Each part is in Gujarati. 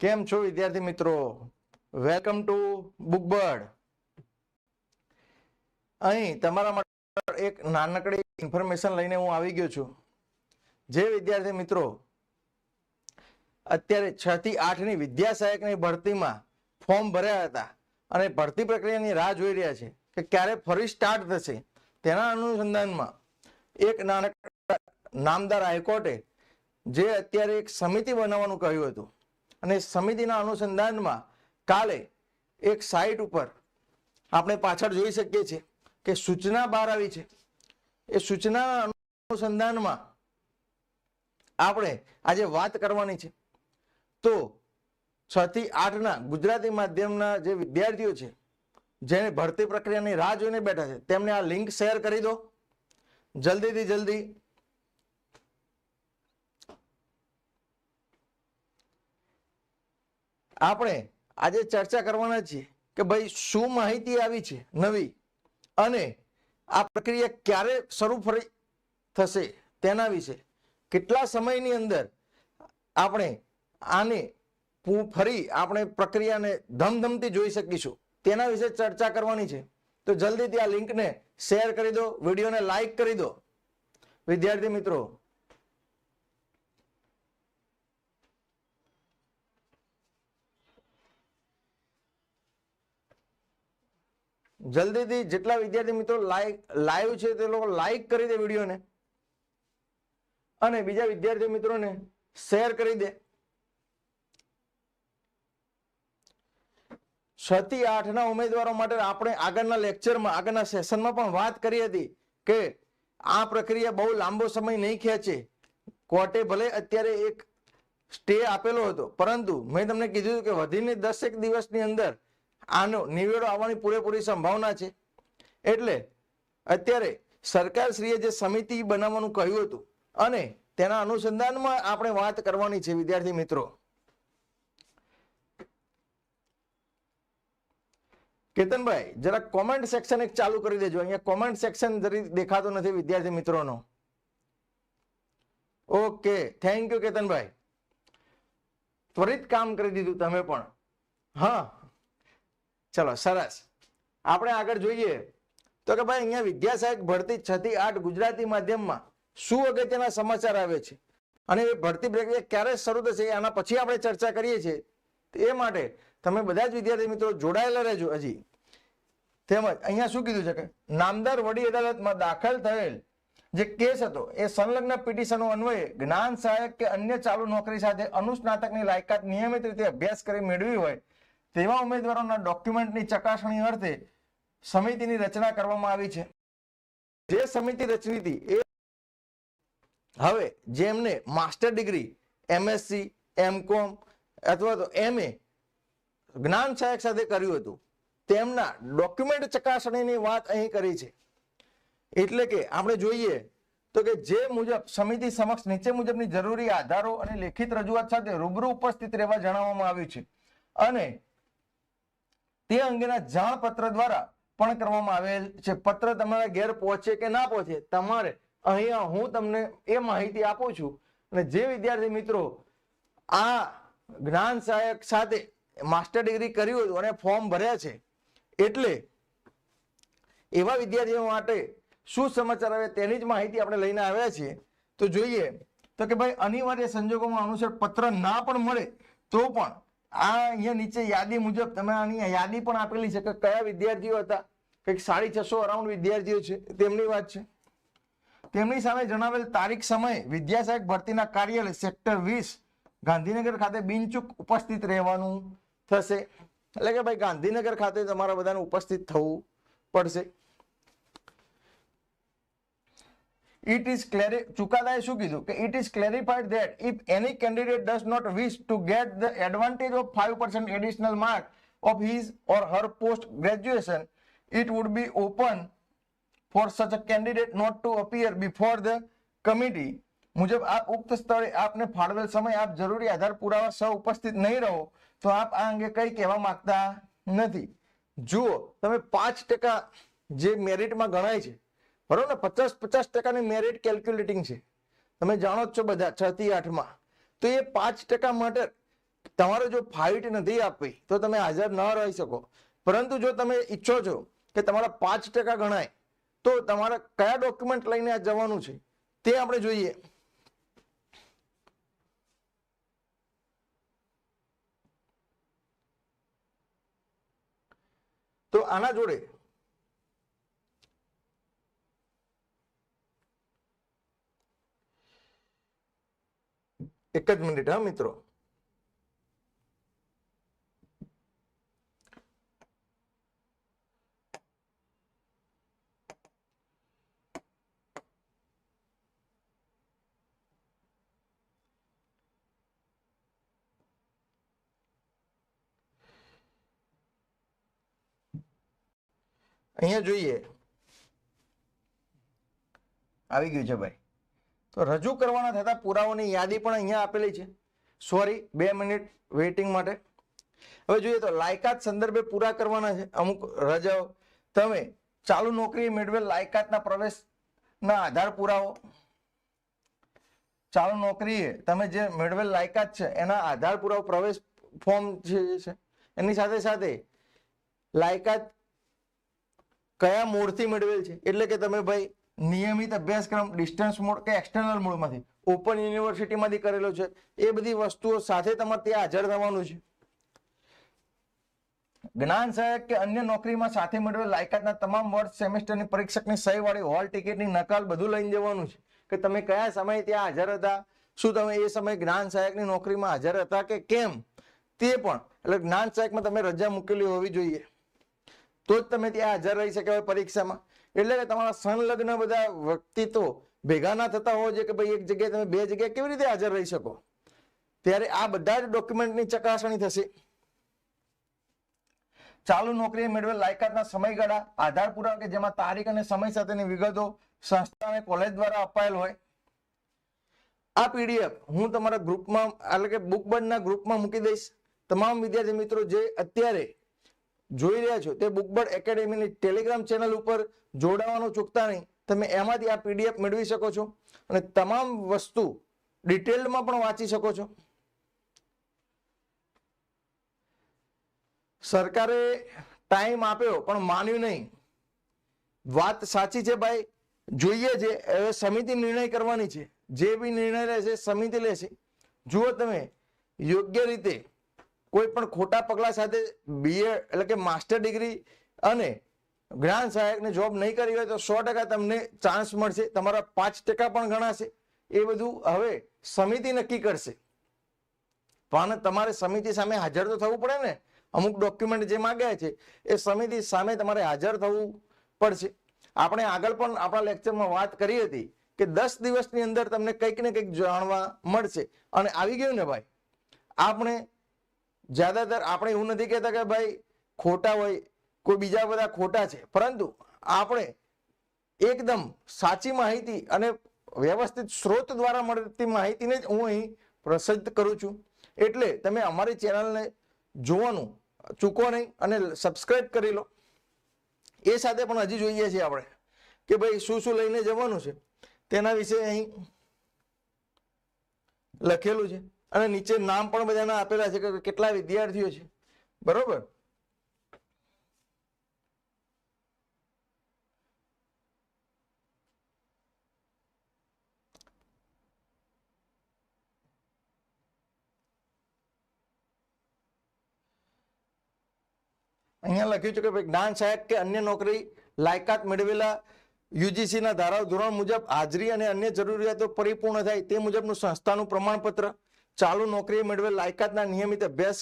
કેમ છો વિદ્યાર્થી મિત્રો? વેલકમ ટુ બુકબર્ડ અહીં તમારા માટે એક નાનકડી ઇન્ફોર્મેશન લઈને હું આવી ગયો છું. જે વિદ્યાર્થી મિત્રો, અત્યારે છ થી આઠની વિદ્યા સહાયકની ભરતીમાં ફોર્મ ભર્યા હતા અને ભરતી પ્રક્રિયાની રાહ જોઈ રહ્યા છે કે ક્યારે ફરી સ્ટાર્ટ થશે. તેના અનુસંધાનમાં એક નાનકડા નામદાર હાઈકોર્ટે જે અત્યારે એક સમિતિ બનાવવાનું કહ્યું હતું. અને સમિતિના અનુસંધાનમાં કાલે એક સાઇટ ઉપર આપણે પાછળ જોઈ શકીએ છીએ કે સૂચના બહાર આવી છે. એ સૂચના અનુસંધાનમાં આપણે આજે વાત કરવાની છે. તો છ થી આઠના ગુજરાતી માધ્યમના જે વિદ્યાર્થીઓ છે જેને ભરતી પ્રક્રિયાની રાહ જોઈને બેઠા છે, તેમને આ લિંક શેર કરી દો. જલ્દીથી જલ્દી આપણે આજે ચર્ચા કરવાના છીએ કે ભાઈ શું માહિતી આવી છે નવી? અને આ પ્રક્રિયા ક્યારે શરૂ ફરી થશે તેના વિશે કેટલા સમયની અંદર આપણે આને ફરી આપણે પ્રક્રિયાને ધમધમતી જોઈ શકીશું તેના વિશે ચર્ચા કરવાની છે. તો જલ્દીથી આ લિંકને શેર કરી દો, વિડીયોને લાઈક કરી દો. વિદ્યાર્થી મિત્રો જલ્દીથી જેટલા વિદ્યાર્થી મિત્રો લાઈક લાઈવ છે તે લોકો લાઈક કરી દે વિડીયોને. અને બીજા વિદ્યાર્થી મિત્રોને શેર કરી દે. છ થી આઠ ના ઉમેદવારો માટે આપણે આગળના લેક્ચરમાં, આગળના સેશનમાં પણ વાત કરી હતી કે આ પ્રક્રિયા બહુ લાંબો સમય નહીં ખેંચે. કોર્ટે ભલે અત્યારે એક સ્ટે આપેલો હતો, પરંતુ મેં તમને કીધું કે વધીને દસેક દિવસની અંદર આનો નિવેડો આવવાની પૂરેપૂરી સંભાવના છે. એટલે અત્યારે સરકારશ્રીએ જે સમિતિ બનાવવાનું કહ્યું હતું અને તેના અનુસંધાનમાં આપણે વાત કરવાની છે, વિદ્યાર્થી મિત્રો. કેતનભાઈ જરા કોમેન્ટ સેક્શન એક ચાલુ કરી દેજો. અહીંયા કોમેન્ટ સેક્શન જરી દેખાતો નથી વિદ્યાર્થી મિત્રોનો. ઓકે થેન્ક યુ કેતનભાઈ. ત્વરિત કામ કરી દીધું તમે પણ. હા ચલો, સરસ. આપણે આગળ જોઈએ. તો કે ભાઈ, અહીંયા વિદ્યા સહાયક ભરતી છ થી આઠ ગુજરાતી માધ્યમમાં શું અગત્યના સમાચાર આવે છે? અને એ ભરતી પ્રક્રિયા ક્યારે શરૂ થશે, આના પછી આપણે ચર્ચા કરીએ છીએ. એ માટે તમે બધા જ વિદ્યાર્થી મિત્રો જોડાયેલા રહેજો હજી. તેમજ અહીંયા શું કીધું છે કે નામદાર વડી અદાલતમાં દાખલ થયેલ જે કેસ હતો, એ સંલગ્ન પિટિશનો અન્વયે જ્ઞાન સહાયક કે અન્ય ચાલુ નોકરી સાથે અનુસ્નાતકની લાયકાત નિયમિત રીતે અભ્યાસ કરી મેળવી હોય તેવા ઉમેદવારોના ડોક્યુમેન્ટની ચકાસણી અર્થે સમિતિની રચના કરવામાં આવી છે. જે સમિતિ રચી હતી એ હવે જેમને માસ્ટર ડિગ્રી એમએસસી એમકોમ અથવા તો એમએ જ્ઞાન સહાયક સાથે કર્યું હતું, તેમના ડોક્યુમેન્ટ ચકાસણીની વાત અહીં કરી છે. એટલે કે આપણે જોઈએ તો કે જે મુજબ સમિતિ સમક્ષ નીચે મુજબની જરૂરી આધારો અને લેખિત રજૂઆત સાથે રૂબરૂ ઉપસ્થિત રહેવા જણાવવામાં આવ્યું છે. અને તે અંગેના જાણ પત્ર દ્વારા પણ કરવામાં આવેલ છે. પત્ર તમારા ઘેર પહોંચે કે ના પહોંચે, તમારે અહીંયા હું તમને એ માહિતી આપું છું. અને જે વિદ્યાર્થી મિત્રો આ જ્ઞાન સહાયક સાથે માસ્ટર ડિગ્રી કર્યું હતું અને ફોર્મ ભર્યા છે. એટલે એવા વિદ્યાર્થીઓ માટે શું સમાચાર આવે તેની જ માહિતી આપણે લઈને આવ્યા છીએ. તો જોઈએ. તો કે ભાઈ, અનિવાર્ય સંજોગોમાં અનુસાર પત્ર ના પણ મળે તો પણ આ અહીંયા નીચે યાદી મુજબ તમે આની યાદી પણ આપેલી છે કે કયા વિદ્યાર્થીઓ હતા? કંઈક સાડી છસો અરાઉન્ડ વિદ્યાર્થીઓ છે, તેમની વાત છે. તેમની સામે જણાવેલ તારીખ સમય વિદ્યાસહાયક ભરતીના કાર્યાલય સેક્ટર વીસ ગાંધીનગર ખાતે બિનચૂક ઉપસ્થિત રહેવાનું થશે. એટલે કે ભાઈ ગાંધીનગર ખાતે તમારા બધાને ઉપસ્થિત થવું પડશે. It is clari ચુકાદાએ શું કીધું કે it is clarified that if any candidate does not wish to get the advantage of 5% additional mark of his or her post graduation it would be open for such a candidate not to appear before the committee મુજબ આપ ઉક્ત સ્થળે આપને ફાળવેલ સમય આપ જરૂરી આધાર પુરાવા સહ ઉપસ્થિત નહીં રહો તો આપ આ અંગે કઈ કહેવા માંગતા નથી જુઓ તમે પાંચ ટકા જે મેરિટમાં ગણાય છે બરોબર ને? પચાસ પચાસ ટકાની મેરિટ કેલ્ક્યુલેટિંગ છે. તમે જાણો જ છો બધા, છ થી આઠમાં તો એ પાંચ ટકા માટે તમારે જો ફાઇટ નથી આપવી, તો તમે હાજર ન રહી શકો. પરંતુ જો તમે ઈચ્છો છો કે તમારા પાંચ ટકા ગણાય, તો તમારે કયા ડોક્યુમેન્ટ લઈને આ જવાનું છે? તે આપણે જોઈએ. તો આના જોડે એક જ મિનિટ હા મિત્રો? અહીંયા જોઈએ. આવી ગયું છે ભાઈ. તો રજૂ કરવાના થતા પુરાવાની યાદી પણ અહીંયા આપેલી છે. સોરી બે મિનિટ વેઇટિંગ માટે. હવે જોઈએ તો લાયકાત સંદર્ભે પૂરા કરવાના છે. અમુક રજાઓ. તમે ચાલુ નોકરી મેળવેલ લાયકાતના પ્રવેશના આધાર પુરાવો. ચાલુ નોકરીએ તમે જે મેળવેલ લાયકાત છે, એના આધાર પુરાવો, પ્રવેશ ફોર્મ છે, એની સાથે સાથે લાયકાત કયા મૂળથી મેળવેલ છે? એટલે કે તમે ભાઈ નિયમિત અભ્યાસક્રમ ડિસ્ટન્સ મોડ કે એક્સટર્નલ મોડમાંથી ઓપન યુનિવર્સિટીમાંથી કરેલો છે. એ બધી વસ્તુઓ સાથે તમારે ત્યાં હાજર થવાનું છે. જ્ઞાન સહાયક કે અન્ય નોકરીમાં સાથે મેળવેલ લાયકાતના તમામ વર્ષ, સેમેસ્ટરની પરીક્ષકની સહી વાળી હોલ ટિકિટની નકલ બધું લઈને જવાનું છે. કે તમે કયા સમયે ત્યાં હાજર હતા? શું તમે એ સમયે જ્ઞાન સહાયકની નોકરીમાં હાજર હતા કે કેમ? તે પણ, એટલે જ્ઞાન સહાયકમાં તમે રજા મૂકેલી હોવી જોઈએ. તો જ તમે ત્યાં હાજર રહી શકે પરીક્ષામાં. એટલે કે તમારા સંલગ્ન બધા વ્યક્તિત્વ ભેગા ના થતા હોય છે કે ભાઈ એક જગ્યાએ તમે બે જગ્યાએ કેવી રીતે હાજર રહી શકો? ત્યારે આ બધા જ ડોક્યુમેન્ટની ચકાસણી થશે. ચાલુ નોકરી મેળવેલ લાયકાતના સમયગાળા, આધાર પુરાવા કે જેમાં તારીખ અને સમય સાથેની વિગતો સંસ્થા અને કોલેજ દ્વારા અપાયેલ હોય. આ પીડીએફ હું તમારા ગ્રુપમાં એટલે કે બુક બર્ડના ગ્રુપમાં મૂકી દઈશ. તમામ વિદ્યાર્થી મિત્રો જે અત્યારે જોઈ રહ્યા છો. તે બુકબર્ડ એકેડેમીની ટેલિગ્રામ ચેનલ ઉપર જોડાવાનું ચૂકતા નહીં. તમે એમાંથી આ પીડીએફ મેળવી શકો છો અને તમામ વસ્તુ ડિટેલમાં પણ વાંચી શકો છો. સરકારે ટાઈમ આપ્યો, પણ માન્યું નહીં. વાત સાચી છે ભાઈ. જોઈએ છે. હવે સમિતિ નિર્ણય કરવાની છે. જે બી નિર્ણય લેશે, સમિતિ લેશે. જુઓ તમે, યોગ્ય રીતે કોઈ પણ ખોટા પગલા સાથે બીએ એટલે કે માસ્ટર ડિગ્રી અને જ્ઞાન સહાયકને જોબ નહીં કરી હોય તો સો ટકા તમને ચાન્સ મળશે, તમારા પાંચ ટકા પણ ગણાશે. એ બધું હવે સમિતિ નક્કી કરશે. પણ તમારે સમિતિ સામે હાજર તો થવું પડે ને? અમુક ડોક્યુમેન્ટ જે માગ્યા છે, એ સમિતિ સામે તમારે હાજર થવું પડશે. આપણે આગળ પણ આપણા લેક્ચરમાં વાત કરી હતી કે દસ દિવસની અંદર તમને કંઈક ને કંઈક જાણવા મળશે. અને આવી ગયું ને ભાઈ? આપણે જ્યાદાતર આપણે એવું નથી કહેતા કે ભાઈ ખોટા હોય, કોઈ બીજા બધા ખોટા છે. પરંતુ આપણે એકદમ સાચી માહિતી અને વ્યવસ્થિત સ્ત્રોત દ્વારા મળતી માહિતીને જ હું અહીં પ્રસિદ્ધ કરું છું. એટલે તમે અમારી ચેનલને જોવાનું ચૂકો નહીં અને સબસ્ક્રાઈબ કરી લો. એ સાથે પણ હજી જોઈએ છીએ આપણે કે ભાઈ શું શું લઈને જવાનું છે. તેના વિશે અહીં લખેલું છે. અને નીચે નામ પણ બધાના આપેલા છે કે કેટલા વિદ્યાર્થીઓ છે. બરોબર? અહીંયા લખ્યું છે કે ભાઈ જ્ઞાન સહાયક કે અન્ય નોકરી લાયકાત મેળવેલા યુજીસી ના ધારાઓ ધોરણ મુજબ હાજરી અને અન્ય જરૂરિયાતો પરિપૂર્ણ થાય તે મુજબનું સંસ્થાનું પ્રમાણપત્ર ચાલુ નોકરીએ મેળવેલ લાયકાતના નિયમિત અભ્યાસ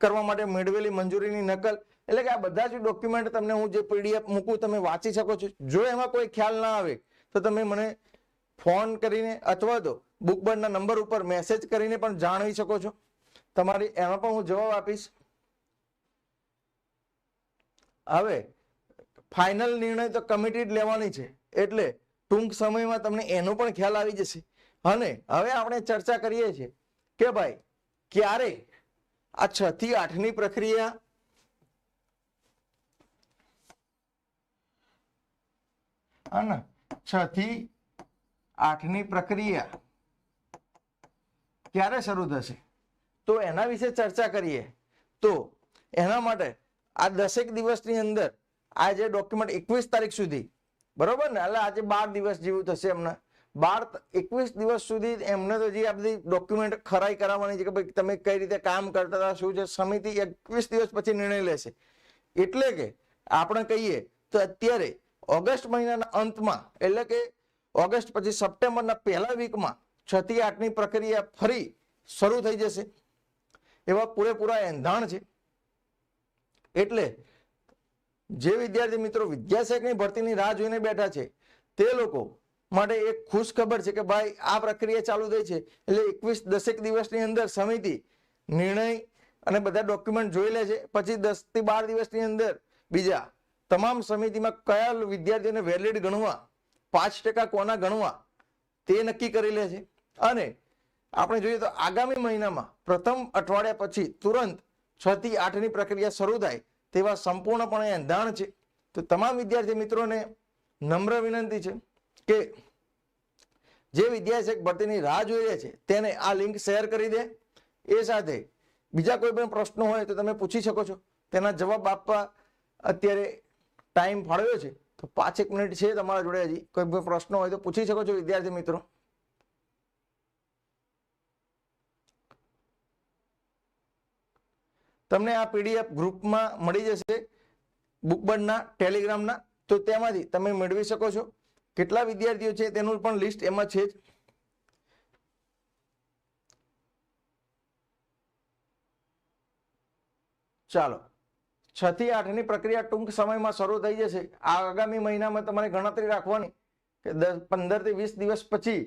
કરવા માટે મેળવેલી મંજૂરીની નકલ, એટલે કે આ બધા જ ડોક્યુમેન્ટ તમને હું જે પીડીએફ મૂકું, તમે વાંચી શકો છો. જો એમાં કોઈ ખ્યાલ ના આવે, તો તમે મને ફોન કરીને અથવા તો બુકબર્ડના નંબર ઉપર મેસેજ કરીને પણ જાણવી શકો છો. તમારી, એમાં પણ હું જવાબ આપીશ. હવે ફાઇનલ નિર્ણય તો કમિટી જ લેવાની છે, એટલે ટૂંક સમયમાં તમને એનો પણ ખ્યાલ આવી જશે. અને હવે આપણે ચર્ચા કરીએ છીએ. કે ભાઈ, ક્યારે? આ છ થી આઠની પ્રક્રિયા અને છ થી આઠની પ્રક્રિયા. ક્યારે શરૂ થશે? તો એના વિશે ચર્ચા કરીએ. તો એના માટે આ દસેક દિવસની અંદર, આ જે ડોક્યુમેન્ટ એકવીસ તારીખ સુધી, બરોબર ને? એટલે આજે બાર દિવસ જેવું થશે એમને. બાર એકવીસ દિવસ સુધી એમને તો જે આ બધી ડોક્યુમેન્ટ ખરાઈ કરાવવાની છે કે ભાઈ તમે કઈ રીતે કામ કરતા હતા, શું છે, સમિતિ એકવીસ દિવસ પછી નિર્ણય લેશે. એટલે કે આપણે કહીએ તો અત્યારે ઓગસ્ટ મહિનાના અંતમાં, એટલે કે ઓગસ્ટ પછી સપ્ટેમ્બરના પહેલા વીકમાં છ થી આઠની પ્રક્રિયા ફરી શરૂ થઈ જશે. એવા પૂરેપૂરા એંધાણ છે. એટલે જે વિદ્યાર્થી મિત્રો વિદ્યાશાખની ભરતીની રાહ જોઈને બેઠા છે, તે લોકો માટે એક ખુશ ખબર છે કે ભાઈ, આ પ્રક્રિયા ચાલુ થઈ છે. એટલે એકવીસ દસેક દિવસની અંદર સમિતિ નિર્ણય અને બધા ડોક્યુમેન્ટ જોઈ લે છે. પછી દસથી બાર દિવસની અંદર બીજા તમામ સમિતિમાં કયા વિદ્યાર્થીઓને વેલિડ ગણવા, પાંચ ટકા કોના ગણવા, તે નક્કી કરી લે છે. અને આપણે જોઈએ તો આગામી મહિનામાં પ્રથમ અઠવાડિયા પછી તુરંત છ થી આઠની પ્રક્રિયા શરૂ થાય તેવા સંપૂર્ણપણે એંધાણ છે. તો તમામ વિદ્યાર્થી મિત્રોને નમ્ર વિનંતી છે. કે જે વિદ્યાર્થી ભરતીની રાહ જોઈ રહ્યા છે, તેને આ લિંક શેર કરી દે. એ સાથે બીજા કોઈ પણ પ્રશ્નો હોય તો તમે પૂછી શકો છો. તેના જવાબ આપવા અત્યારે ટાઈમ ફાળવ્યો છે. તો પાંચેક મિનિટ છે તમારા જોડે હજી. કોઈ પણ પ્રશ્નો હોય તો પૂછી શકો છો વિદ્યાર્થી મિત્રો. તમને આ પીડીએફ ગ્રુપમાં મળી જશે. બુકબર્ડના ટેલિગ્રામના. તો તેમાંથી તમે મેળવી શકો છો. કેટલા વિદ્યાર્થીઓ છે તેનું પણ લિસ્ટ એમાં છે જ. ચાલો, છ થી આઠની પ્રક્રિયા ટૂંક સમયમાં શરૂ થઈ જશે. આ આગામી મહિનામાં તમારે ગણતરી રાખવાની કે દસ, પંદરથી વીસ દિવસ પછી,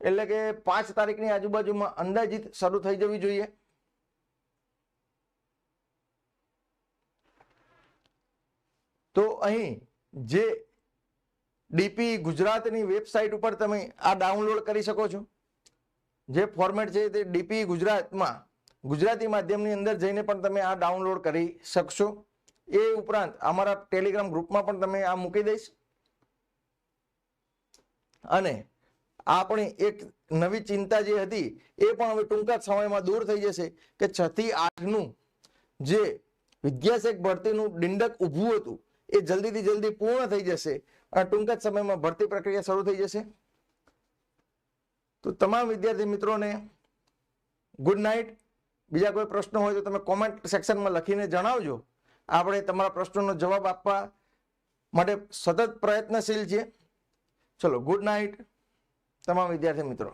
એટલે કે પાંચ તારીખની આજુબાજુમાં અંદાજિત શરૂ થઈ જવી જોઈએ. તો અહીં જે ડીપી ગુજરાતની વેબસાઇટ ઉપર તમે આ ડાઉનલોડ કરી શકો છો. જે ફોર્મેટ છે તે ડીપી ગુજરાતમાં, ગુજરાતી માધ્યમની અંદર જઈને પણ તમે આ ડાઉનલોડ કરી શકશો. એ ઉપરાંત અમારા ટેલિગ્રામ ગ્રુપમાં પણ તમે આ મૂકી દઈશ. અને આપણી એક નવી ચિંતા જે હતી, એ પણ હવે ટૂંકા સમયમાં દૂર થઈ જશે કે છ થી આઠનું જે વિદ્યાશેખ ભરતીનું ડિંડક ઊભું હતું, એ જલ્દીથી જલ્દી પૂર્ણ થઈ જશે. ટૂંક જ સમયમાં ભરતી પ્રક્રિયા શરૂ થઈ જશે. તો તમામ વિદ્યાર્થી મિત્રોને ગુડ નાઇટ બીજા કોઈ પ્રશ્નો હોય તો તમે કોમેન્ટ સેક્શનમાં લખીને જણાવજો. આપણે તમારા પ્રશ્નોનો જવાબ આપવા માટે સતત પ્રયત્નશીલ છીએ. ચલો ગુડ નાઇટ તમામ વિદ્યાર્થી મિત્રો.